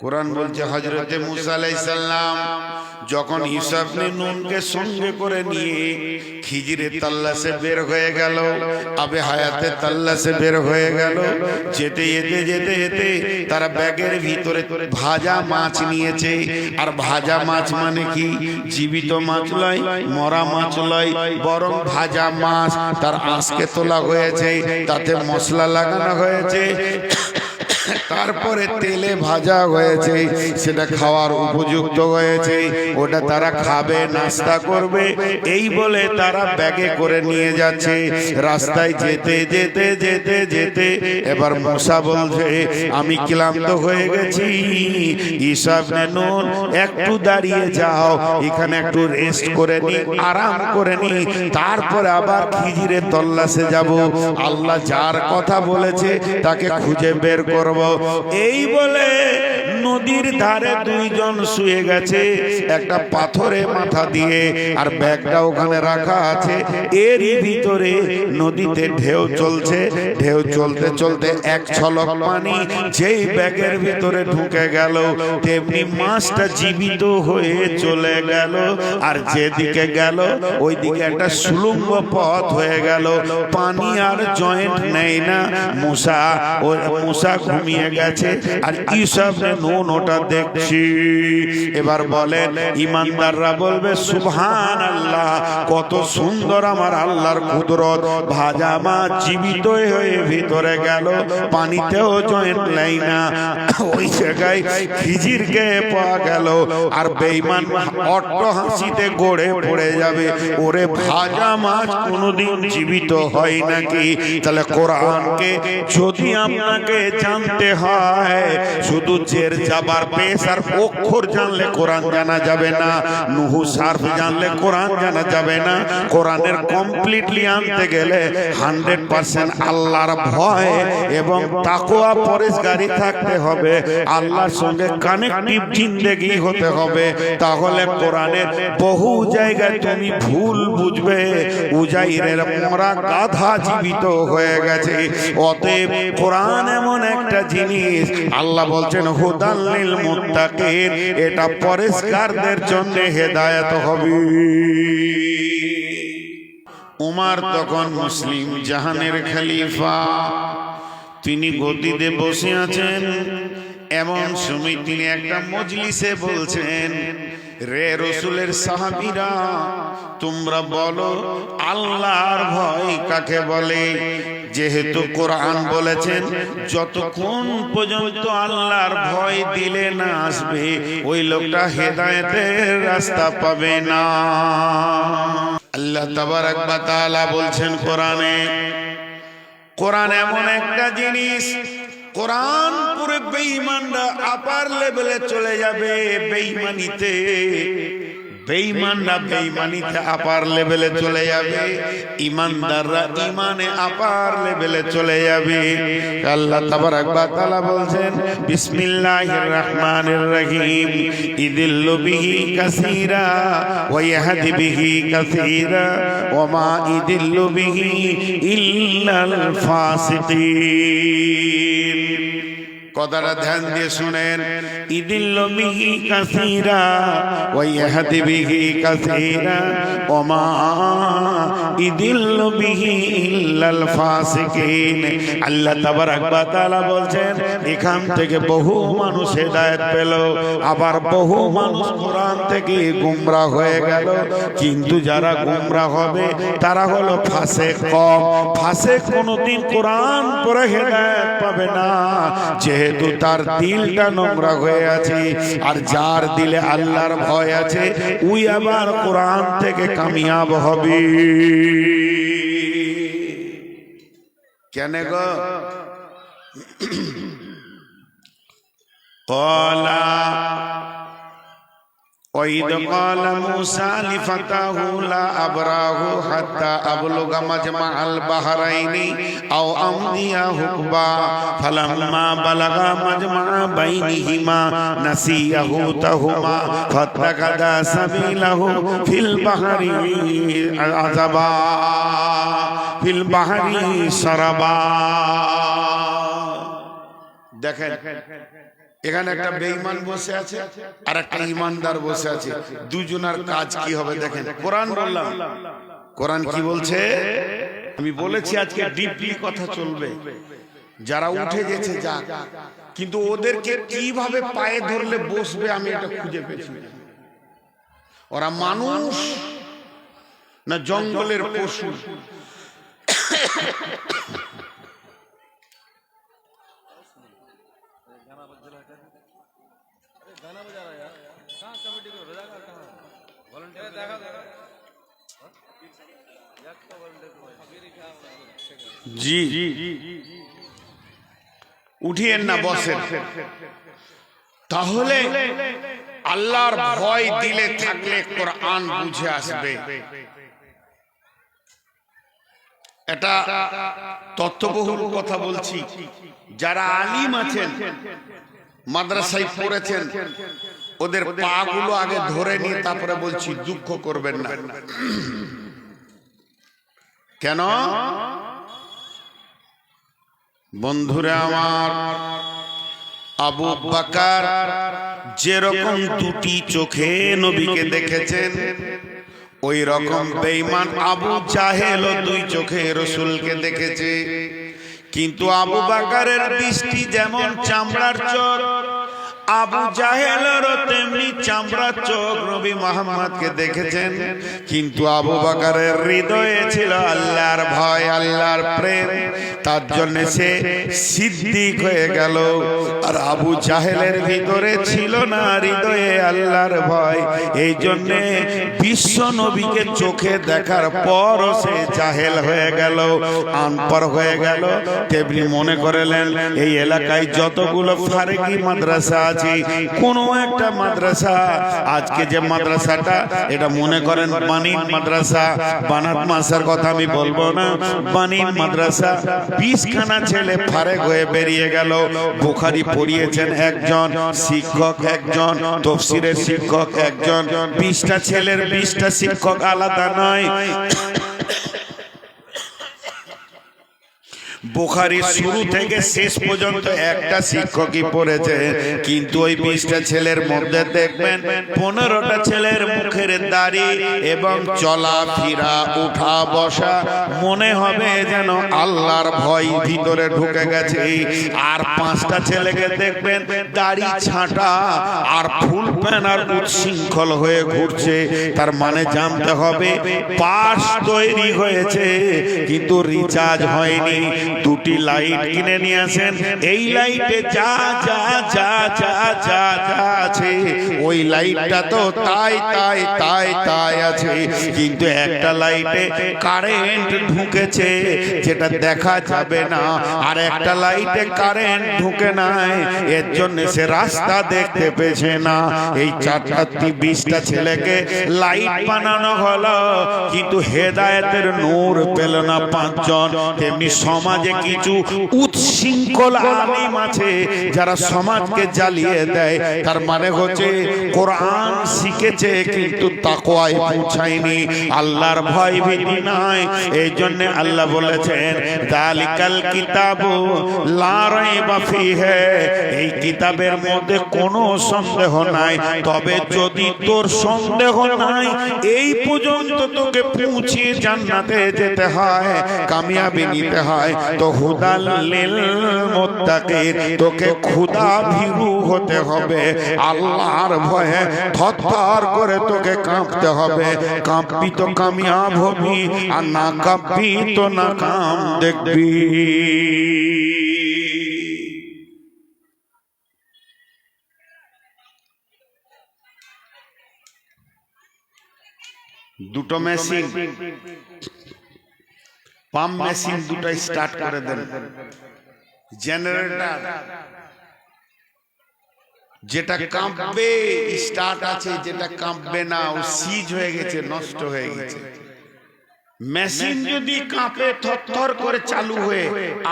কোরআন বলছে হজরতে মুসা আলাইসাল্লাম যখন ইসাবনে নুনকে সঙ্গে করে নিয়ে খিজিরে তাল্লাসে বের হয়ে গেল, আবে হায়াতে তাল্লাসে বের হয়ে গেল, যেতে যেতে যেতে যেতে তারা ব্যাগের ভিতরে ভাজা মাছ নিয়েছে। আর ভাজা মাছ মানে কি? জীবিত মাছ লয় মরা মাছ লয় বরং ভাজা মাছ। তার আঁশকে তোলা হয়েছে, তাতে মশলা লাগানো হয়েছে। তারপরে তেলে ভাজা হয়েছে, সেটা খাওয়ার উপযুক্ত হয়েছে, ওটা তারা খাবে, নাস্তা করবে, এই বলে তারা ব্যাগে করে নিয়ে যাচ্ছে, রাস্তায় যেতে যেতে যেতে যেতে, এবার মশা বলছে, আমি ক্লান্ত হয়ে গেছি হিসাব নুন, একটু দাঁড়িয়ে যাও, এখানে একটু রেস্ট করে নি, আরাম করে নি, তারপরে আবার খিজিরে তল্লাশে যাব। আল্লাহ যার কথা বলেছে, তাকে খুঁজে বের করব। এই বলে নদীর ধারে দুইজন শুয়ে গেছে, একটা পাথরে মাথা দিয়ে, আর ব্যাগটা ওখানে রাখা আছে। এরই ভিতরে নদীতে ঢেউ চলছে, ঢেউ চলতে চলতে এক ছলক পানি যেই ব্যাগের ভিতরে ঢুকে গেল, তেমনি মাছটা জীবিত হয়ে চলে গেল, আর যেদিকে গেল ওই দিকে একটা সুলুম্ব পথ হয়ে গেল। পানি আর জয়েন্ট নেই না মূসা ও মূসা ঘুমিয়ে গেছে, আর ইসব নুন ওটা দেখছি। এবার বলেন ইমানদাররা বলবে সুবহান আল্লাহ কত সুন্দর আমার আল্লাহর কুদরত। ভাজা মাছ জীবিত হয়ে ভিতরে গেল, পানিতেও জয়েন্ট নাই না ওই জায়গায় খিজিরকে পাওয়া গেল, আর বেইমান অট্ট হাসিতে গড়ে পড়ে যাবে। ওরে ভাজা মাছ কোনোদিন জীবিত হয় নাকি? তাহলে কোরআনকে যদি আপনাকে জানতে হয়, শুধু জের যাবার পেশ আর অক্ষর জানলে কোরআন জানা যাবে না, নুহু সার্ফ জানলে কোরআন জানা যাবে না। কোরআনের কমপ্লিটলি আনতে গেলে হান্ড্রেড পার্সেন্ট আল্লাহর ভয় এবং তাকোয়া পরেশগারি থাকতে হবে। আল্লাহর সঙ্গে কানেকটিভ জিন্দেগি হতে হবে। তাহলে কোরআনের বহু জায়গায় তুমি ভুল বুঝবে। উজাইরের মরা গাধা জীবিত হয়ে গেছে। অতএব কোরআন এমন একটা জিনিস, আল্লাহ বলছেন হুদাল্লিল মুত্তাকিন এটা পরিষ্কারদের জন্য হেদায়েত হবে। উমার তখন মুসলিম জাহানের খলিফা। তিনি গদিতে বসে আছেন। এমন সময় তিনি একটা মজলিসে বলছেন, রে রসুলের সাহাবিরা, তোমরা বলো, আল্লাহর ভয় কাকে বলে? যেহেতু কোরআন বলেছেন, যতক্ষণ পর্যন্ত আল্লাহর ভয় দিলে না আসবে, ওই লোকটা হেদায়েতের রাস্তা পাবে না। আল্লাহ তাবারাক ওয়া তাআলা বলছেন কোরআনে, কোরআন এমন একটা জিনিস, কোরআন পুরো বেঈমানরা আপার লেভেলে চলে যাবে, বেঈমানিতে। বেঈমানরা বেঈমানিতে আপার লেভেলে চলে যাবে। ইমানদাররা ইমানে আপার লেভেলে চলে যাবে। আল্লাহ তাবারাক ওয়া তাআলা বলছেন বিসমিল্লাহির রাহমানির রহিম। ইদিল্লু বিহি কাসীরা ওয়া ইয়াহদি বিহি কাসীরা ওয়া মা ইদিল্লু বিহি ইল্লাল ফাসিকিন. কথাটা ধ্যান দিয়ে শুনেন ইদিল্ল বিহি কাসীরা ওয়া ইয়াহদি বিহি কাসীরা ওয়া মা ইদিল্ল বিহি ইল্লাল ফাসিকিন। আল্লাহ তাবারাক ওয়া তাআলা বলছেন এখান থেকে বহু মানুষ হেদায়েত পেল আবার বহু মানুষ কোরআন থেকে গুমরা হয়ে গেল। কিন্তু যারা গুমরা হবে তারা হলো ফাসে কম। ফাসে কোনোদিন কোরআন পড়ে হেদায়েত পাবে না। যেহেতু তার দিলটা নোংরা হয়ে আছে, আর যার দিলে আল্লাহর ভয় আছে, উই আবার কোরআন থেকে কামিয়াব হবে। কেন গো? কলা وإذ قال موسى لفتاه لا أبراه حتى أبلغ مجمع البحرين أو أمضي حقبا فلما بلغ مجمع بينهما نسي حوتهما فاتخذ سبيله في البحر عذبا في البحر سربا দেখেন এখানে একটা বেঈমান বসে আছে আর একটা ইমানদার বসে আছে। দুজনার কাজ কি হবে দেখেন। কোরআন বললাম। কোরআন কি বলছে? আমি বলেছি আজকে ডিপলি কথা চলবে। যারা উঠে গেছে যাক। কিন্তু ওদেরকে কীভাবে পায়ে ধরলে বসবে আমি এটা খুঁজে পেয়েছি। ওরা মানুষ না জঙ্গলের পশু। জি। উঠিয়েন না বসেন। তাহলে আল্লাহর ভয় দিলে থাকলে কোরআন বুঝে আসবে। এটা তত্ত্ববহুল কথা বলছি। যারা আলিম আছেন মাদ্রাসায় পড়েছেন ওদের পা গুলো আগে ধরে নিয়ে তারপরে বলছি দুঃখ করবেন না। কেন? বন্ধুরা আমার, আবু বাকার যেরকম দুটি চোখে নবীকে দেখেছেন ওই রকম বেঈমান আবু জাহেল দুই চোখে রসুলকে দেখেছে। কিন্তু আবু বাকারের দৃষ্টি যেমন চামড়ার চোখ, আবু জাহেলেরও তেমনি চামড়ার চোখ নবী মোহাম্মদকে দেখেছেন। কিন্তু আবু বাকারের হৃদয়ে ছিল আল্লাহর ভয়, আল্লাহর প্রেম। তার জন্য সে সিদ্দিক হয়ে গেল। আর আবু জাহেলের ভিতরে ছিল না হৃদয়ে আল্লাহর ভয়। এই জন্য বিশ্ব নবীকে চোখে দেখার পর সে জাহেল হয়ে গেল, আনপর হয়ে গেল। তেমনি মনে করলেন, এই এলাকায় যতগুলো ফারেকি মাদ্রাসা আছে, কোনো একটা মাদ্রাসা, আজকে যে মাদ্রাসাটা, এটা মনে করেন বানিন মাদ্রাসা। বানাত মাসার কথা আমি বলব না। বানিন মাদ্রাসা বিশখানা ছেলে ফারেক হয়ে বেরিয়ে গেল। বুখারি পড়িয়েছেন একজন, শিক্ষক একজন, তফসিরের শিক্ষক একজন। বিশটা ছেলের বিশটা শিক্ষক আলাদা নয়। বোখারি শুরু থেকে শেষ পর্যন্ত একটা শিক্ষকই পড়েছে। কিন্তু ওই বিশটা ছেলের মধ্যে দেখবেন পনেরোটা ছেলের মুখের দাড়ি এবং চলা ফিরা উঠা বসা মনে হবে যেন আল্লাহর ভয় ভিতরে ঢুকে গেছে। আর পাঁচটা ছেলেকে দেখবেন দাড়ি ছাঁটা আর ফুল প্যান আর উচ্ছৃঙ্খল হয়ে ঘুরছে। তার মানে জানতে হবে পাস তৈরি হয়েছে। কিন্তু রিচার্জ হয়নি। দুটি লাইট কিনে নিয়ে আসেন। এই লাইটে যা যা যা যা যা যা আছে, ওই লাইটটা তো তাই তাই তাই তাই আছে। কিন্তু একটা লাইটে কারেন্ট ঢুকেছে, যেটা দেখা যাবে না। আর একটা লাইটে কারেন্ট ঢুকে নাই, এর জন্য সে রাস্তা দেখতে না। এই চারটা বিশটা ছেলেকে লাইট বানানো হলো, কিন্তু হেদায়েতের নূর পেল না পাঁচজন। তেমনি সমাজে কিছু উচ্ছৃঙ্খল আলিম আছে, যারা সমাজকে জ্বালিয়ে দেয় তার মানে হচ্ছে, কোরআন শিখেছে, কিন্তু তাকওয়ায় পৌঁছায়নি। আল্লাহর ভয় ভীতি নাই। এই জন্য আল্লাহ বলেছেন, দালিকাল কিতাবু লা রাইবা ফিহে। এই কিতাবের মধ্যে কোনো সন্দেহ নাই। তবে যদি তোর সন্দেহ নাই, এই পর্যন্ত তোকে পৌঁছিয়ে জান্নাতে যেতে হয়, কামিয়াবি নিতে হয়। তো হুদাল লিল মুত্তাকিন তোকে খোদা ভীরু হতে হবে। আল্লাহর ভয়ে থরথর করে তোকে কাঁপতে হবে। কাঁপবি তো কামিয়াব হবি, আর না কাঁপবি তো না কাম দেখবি। দুটো মেশিন, পাম্প মেশিন দুটো স্টার্ট করে দেন। জেনারেটর যেটা কাঁপবে স্টার্ট আছে যেটা কাঁপবে না ও সিজ হয়ে গেছে নষ্ট হয়ে গেছে। মেশিন যদি কাঁপে থরথর করে চালু হয়ে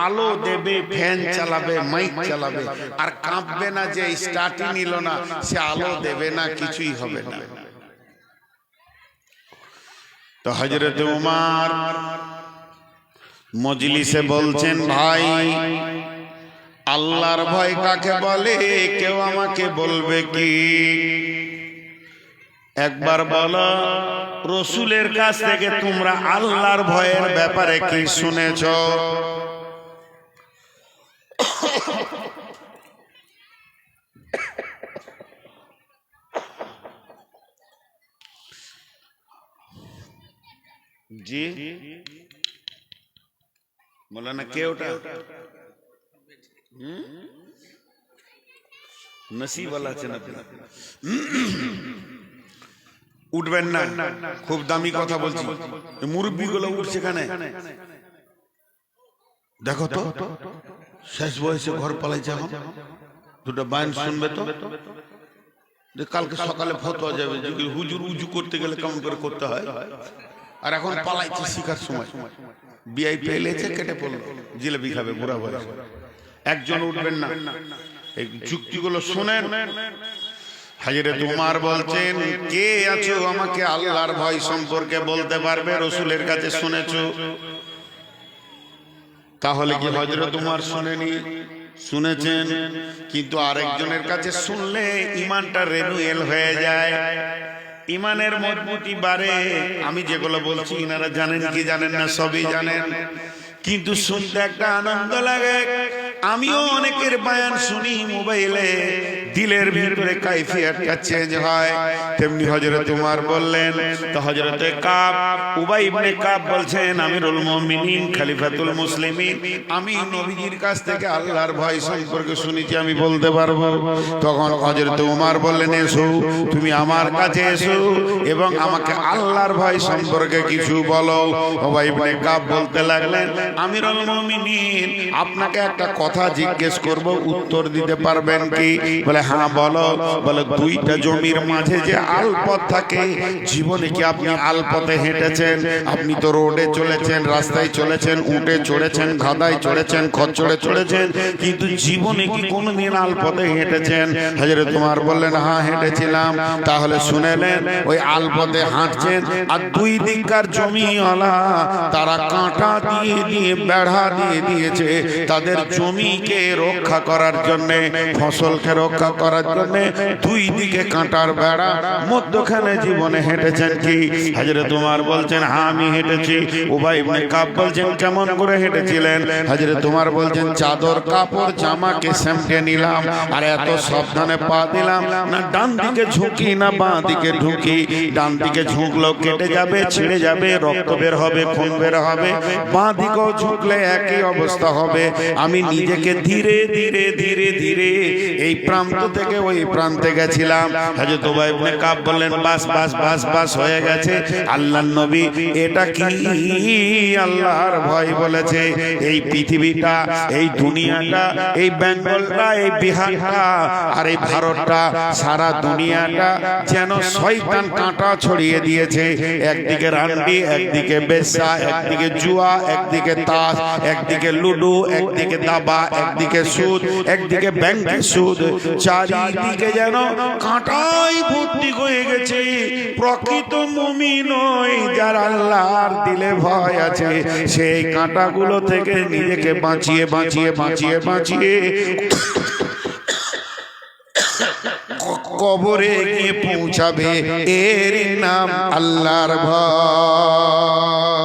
আলো দেবে ফ্যান চালাবে মাইক চালাবে। আর কাঁপবে না যে স্টার্টই নিল না সে আলো দেবে না কিছুই হবে না। তো হজরত উমার মজলিসে বলছেন ভাই আল্লাহর ভয় কাকে বলে? কেউ আমাকে বলবে কি? একবার বলো রসুলের কাছ থেকে তোমরা আল্লাহর ভয়ের ব্যাপারে কি শুনেছ? জি। বলে না কে ওটা? নসিবওয়ালা আছেন আপনি উঠবেন না। খুব দামি কথা বলছি। মুরব্বী গুলো উঠছে কেন দেখো তো শেষ বয়সে ঘর পালাইছে এখন। দুটো বায়ন শুনবে তো? যে কালকে সকালে ফতোয়া যাবে হুজুর উজু করতে গেলে কেমন করে করতে হয়? আর এখন পালাইছে শিখার সময়। বিআই পেলেছে কেটে পড়ল। জিলেবি খাবে বুড়া বয়স। একজন উঠবেন না। এই যুক্তিগুলো শোনেন। হাজিরত উমার বলছেন কে আছো আমাকে আল্লাহর ভয় সম্পর্কে বলতে পারবে? রসুলের কাছে শুনেছো? তাহলে কি হজরত উমার শুনেনি? শুনেছেন। কিন্তু আরেকজনের কাছে শুনলে ইমানটা রেনুয়েল হয়ে যায়। ইমানের মজবুতি বাড়ে। আমি যেগুলো বলছি ইনারা জানেন কি জানেন না সবই জানেন। কিন্তু শুনতে একটা আনন্দ লাগে। আমিও অনেকের বায়ান শুনি মোবাইলে। দিলের ভিতরে কাইফিয়াতটা চেঞ্জ হয়। তেমনি হজরত উমার বললেন, তো হজরত কাব, উবাই ইবনে কাব বলছেন, আমিরুল মুমিনিন, খলিফাতুল মুসলিমিন। আমি নবীজির কাছ থেকে আল্লাহর ভয় সম্পর্কে শুনেছি, আমি বলতে পারব। তখন হজরত উমার বললেন, এসো, তুমি আমার কাছে এসো এবং আমাকে আল্লাহর ভয় সম্পর্কে কিছু বলো। উবাই ইবনে কাব বলতে লাগলেন, আমিরুল মুমিনিন, আপনাকে একটা কথা জিজ্ঞেস করব, উত্তর দিতে পারবেন কি? বলে হ্যাঁ বলো। বলে, দুইটা জমির মাঝে যে আলপথ থাকে, জীবনে কি আপনি আলপথে হেঁটেছেন? আপনি তো রোডে চলেছেন, রাস্তায় চলেছেন উঠে চড়েছেন, গাদায় চড়েছেন খচ্চড়ে চড়েছেন, কিন্তু জীবনে কি কোনোদিন আলপথে হেঁটেছেন? হাজারে তোমার বললেন হ্যাঁ হেঁটেছিলাম। তাহলে শুনেলেন ওই আলপথে হাঁটছেন, আর দুই দিককার জমিওয়ালা তারা কাঁটা দিয়ে দিয়ে, বেড়া দিয়ে দিয়েছে, তাদের জমিকে রক্ষা করার জন্য, ফসলকে রক্ষা করার জন্য দুই দিকে কাঁটার বেড়া, মধ্যখানে জীবনে হেঁটেছেন কি? হাজরে তোমার বলছেন হ্যাঁ আমি হেঁটেছি। উবাই ইবনে কাব বলছেন, কেমন করে হেঁটেছিলেন? হাজরে তোমার বলছেন, চাদর, কাপড়, জামাকে সেমটে নিলাম, আর এত সাবধানে পা দিলাম। না ডান দিকে ঝুঁকি, না বাঁ দিকে ঢুকি। ডান দিকে ঝুঁকলো, কেটে যাবে, ছিঁড়ে যাবে, রক্ত বের হবে, খুন বের হবে। বাঁ দিকেও ঝুঁকলে একই অবস্থা হবে। আমি নিজেকে ধীরে ধীরে ধীরে ধীরে এই প্রান্ত থেকে ওই প্রান্তে গেছিলাম। হযরত উবাই ইবনে কাব বললেন, বাস বাস বাস বাস, হয়ে গেছে। আল্লাহর নবী এটা কি আল্লাহর ভয় বলেছে? এই পৃথিবীটা, এই দুনিয়াটা, এই বেঙ্গলটা, এই বিহারটা আর এই ভারতটা, সারা দুনিয়াটা যেন শয়তান কাঁটা ছড়িয়ে দিয়েছে। একদিকে রান্ডি একদিকে বেশ্যা, একদিকে জুয়া, একদিকে তাস, একদিকে লুডু, একদিকে দাবা, একদিকে সুদ, একদিকে ব্যাংকে সুদ। চারিদিকে যেন কাঁটাই ভর্তি হয়ে গেছে। প্রকৃত মমি নয় যার আল্লাহর দিলে ভয় আছে। সেই কাঁটাগুলো থেকে নিজেকে বাঁচিয়ে বাঁচিয়ে বাঁচিয়ে বাঁচিয়ে কবরে গিয়ে পৌঁছাবে। এর নাম আল্লাহর ভয়।